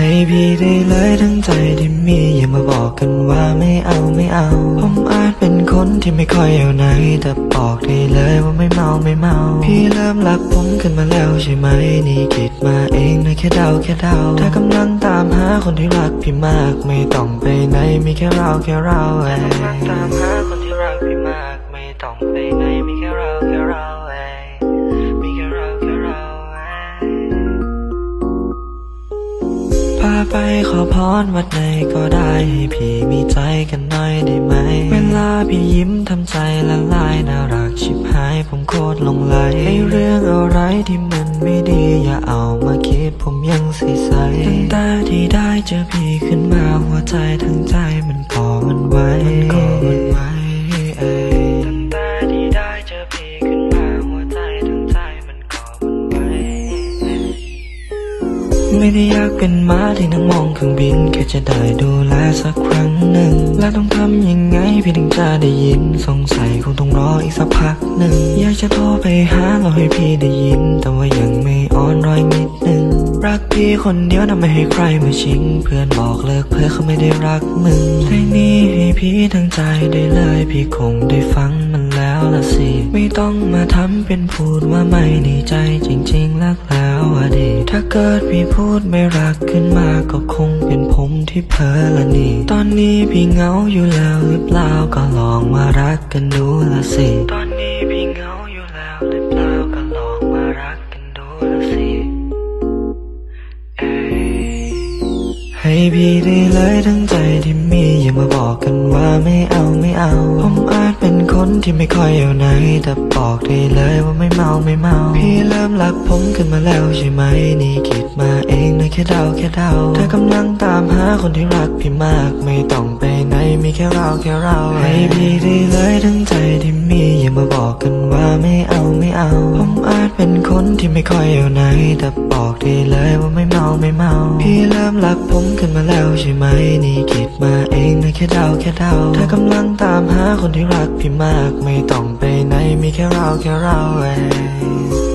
ให้พี่ได้เลยทั้งใจที่มีอย่ามาบอกกันว่าไม่เอาไม่เอา ผมอาจเป็นคนที่ไม่ค่อยเอาไหน แต่บอกได้เลยว่าไม่เมาไม่เมา พี่เริ่มรักผมขึ้นมาแล้วใช่ไหม นี่คิดมาเองนะแค่เดาแค่เดา ถ้ากำลังตามหาคนที่รักพี่มาก ไม่ต้องไปไหนมีแค่เราแค่เราเองถ้ากำลังตามหาคนที่รักพี่มาก ไม่ต้องไปไหนมีแค่เราแค่เรา พาไปขอพรวัดไหนก็ได้ให้พี่มีใจกันหน่อยได้ไหม เวลาพี่ยิ้มทำใจละลายน่ารักชิบหายผมโคตรลงไหลไอเรื่องอะไรที่มันไม่ดีอย่าเอามาคิดผมยังใสใสตั้งแต่ที่ได้เจอพี่ขึ้นมาหัวใจทั้ง ไม่ได้อยากเป็นม้าที่นั่งมองเครื่องบิน แค่จะได้ดูแลสักครั้งหนึ่ง และต้องทำยังไงพี่ถึงจะได้ยิน สงสัยคงต้องรออีกสักพักหนึ่ง อยากจะโทรไปหาเราให้พี่ได้ยิน แต่ว่ายังไม่อ่อนรอยนิดหนึ่งรักพี่คนเดียวนะไม่ให้ใครมาชิง เพื่อนบอกเลิกเพื่อเขาไม่ได้รักมึงเพลงนี้ให้พี่ทั้งใจได้เลย พี่คงได้ฟังมันแล้วละสิ ไม่ต้องมาทำเป็นพูดว่าไม่ดีใจจริง ๆ ถ้าเกิดพี่พูดไม่รักขึ้นมาก็คงเป็นผมที่เพ้อละนี่ ตอนนี้พี่เหงาอยู่แล้วหรือเปล่าก็ลองมารักกันดูละสิ ตอนนี้พี่เหงาอยู่แล้วหรือเปล่าก็ลองมารักกันดูละสิ พี่ได้เลยทั้งใจที่มีอย่ามาบอกกันว่าไม่เอาไม่เอา ผมอาจเป็นคนที่ไม่ค่อยเอาไหน แต่บอกได้เลยว่าไม่เมาไม่เมา พี่เริ่มรักผมขึ้นมาแล้วใช่ไหม นี่คิดมาเองนะแค่เดาแค่เดาถ้ากำลังตามหาคนที่รักพี่มาก ไม่ต้องไปไหนมีแค่เราแค่เราให้พี่ได้ คนที่ไม่ค่อยเอาไหน แต่บอกได้เลยว่าไม่เมาไม่เมา พี่เริ่มรักผมขึ้นมาแล้วใช่ไหม นี่คิดมาเองนะแค่เดาแค่เดาถ้ากำลังตามหาคนที่รักพี่มาก ไม่ต้องไปไหนมีแค่เราแค่เราเอง